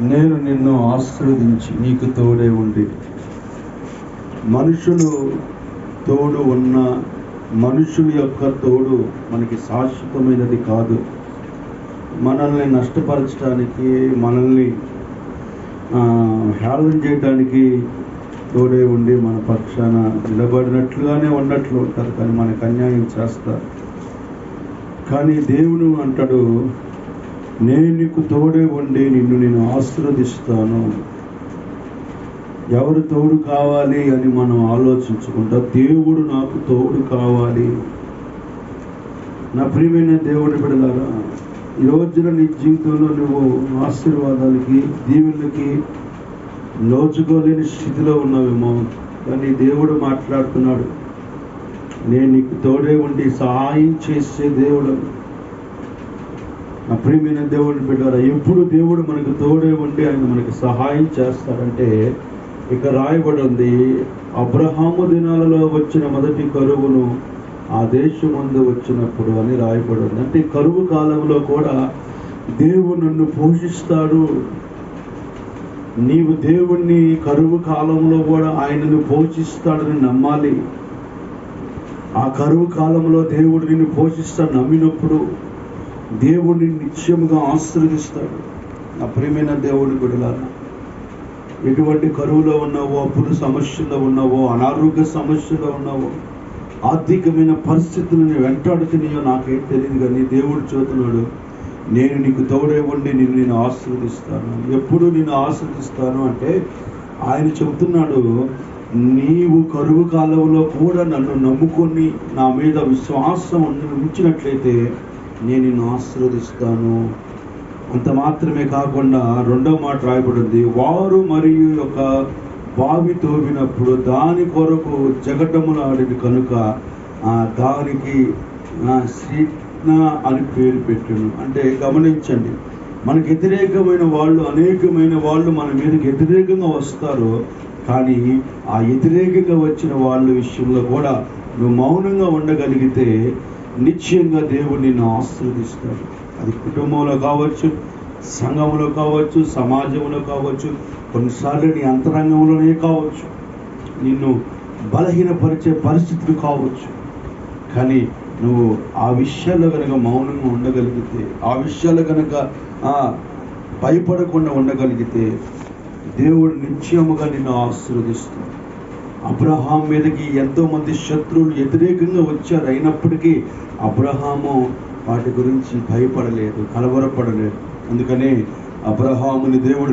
నేను నిన్ను ఆశీర్వదించి నీకు తోడే ఉండి. మనుషులు తోడు ఉన్న మనుషుల యొక్క తోడు మనకి శాశ్వతమైనది కాదు. మనల్ని నష్టపరచడానికి మనల్ని హేళన చేయడానికి తోడే ఉండి మన పక్షాన నిలబడినట్లుగానే ఉన్నట్లు ఉంటారు కానీ మనకు అన్యాయం చేస్తారు. కానీ దేవుడు అంటాడు నేను నీకు తోడే ఉండి నిన్ను నేను ఆశీర్వదిస్తాను. ఎవరు తోడు కావాలి అని మనం ఆలోచించకుండా దేవుడు నాకు తోడు కావాలి. నా ప్రియమైన దేవుడి బిడలారా ఈ రోజున నీ జీవితంలో నువ్వు ఆశీర్వాదాలకి దీవులకి నోచుకోలేని స్థితిలో ఉన్నావేమో కానీ దేవుడు మాట్లాడుతున్నాడు నేను నీకు తోడే ఉండి సహాయం చేసే దేవుడు. నా ప్రియమైన దేవుడిని బిడ్డారా ఎప్పుడు దేవుడు మనకు తోడే ఉండి ఆయన మనకి సహాయం చేస్తాడంటే ఇక రాయబడింది అబ్రహాము దినాలలో వచ్చిన మొదటి కరువును ఆ దేశం ముందు వచ్చినప్పుడు అని రాయబడింది అంటే కరువు కాలంలో కూడా దేవుడు నన్ను పోషిస్తాడు. నీవు దేవుణ్ణి కరువు కాలంలో కూడా ఆయనను పోషిస్తాడని నమ్మాలి. ఆ కరువు కాలంలో దేవుడు నిన్ను పోషిస్తాడు నమ్మినప్పుడు దేవుడిని నిత్యముగా ఆశీర్వదిస్తాడు. నా ప్రేమైన దేవుని బిడలారా ఎటువంటి కరువులో ఉన్నావో అప్పుడు సమస్యలో ఉన్నావో అనారోగ్య సమస్యలో ఉన్నావో ఆర్థికమైన పరిస్థితులను వెంటాడుతున్నాయో నాకేం తెలియదు కానీ దేవుడు చూస్తున్నాడు నేను నీకు తోడే ఉండి నిన్ను నేను ఆశీర్వదిస్తాను. ఎప్పుడు నేను ఆశీర్వదిస్తాను అంటే ఆయన చెబుతున్నాడు నీవు కరువు కాలంలో కూడా నన్ను నమ్ముకొని నా మీద విశ్వాసం ఉంచినట్లయితే నేను నిన్ను ఆశీర్వదిస్తాను. అంత మాత్రమే కాకుండా రెండో మాట రాయబడింది. వారు మరియు ఒక బావి తోవినప్పుడు దాని కొరకు జగటములాడిన కనుక దానికి ఆ, అని పేరు పెట్టాను. అంటే గమనించండి మనకు వ్యతిరేకమైన వాళ్ళు అనేకమైన వాళ్ళు మన మీదకి వ్యతిరేకంగా వస్తారు. కానీ ఆ వ్యతిరేకంగా వచ్చిన వాళ్ళ విషయంలో కూడా నువ్వు మౌనంగా ఉండగలిగితే నిశ్చయంగా దేవుడు నిన్ను ఆశీర్వదిస్తాడు. అది కుటుంబంలో కావచ్చు సంఘంలో కావచ్చు సమాజంలో కావచ్చు కొన్నిసార్లు నీ అంతరంగంలోనే కావచ్చు. నిన్ను బలహీనపరిచే పరిస్థితులు కావచ్చు. కానీ నువ్వు ఆ విషయాల్లో కనుక మౌనంగా ఉండగలిగితే ఆ విషయాలు కనుక భయపడకుండా ఉండగలిగితే దేవుడు నిత్యముగా నిన్ను ఆశీర్వదిస్తాడు. అబ్రహాం మీదకి ఎంతో మంది శత్రువులు వ్యతిరేకంగా వచ్చారు. అయినప్పటికీ అబ్రహాము వాటి గురించి భయపడలేదు కలవరపడలేదు. అందుకనే అబ్రహాముని దేవుడు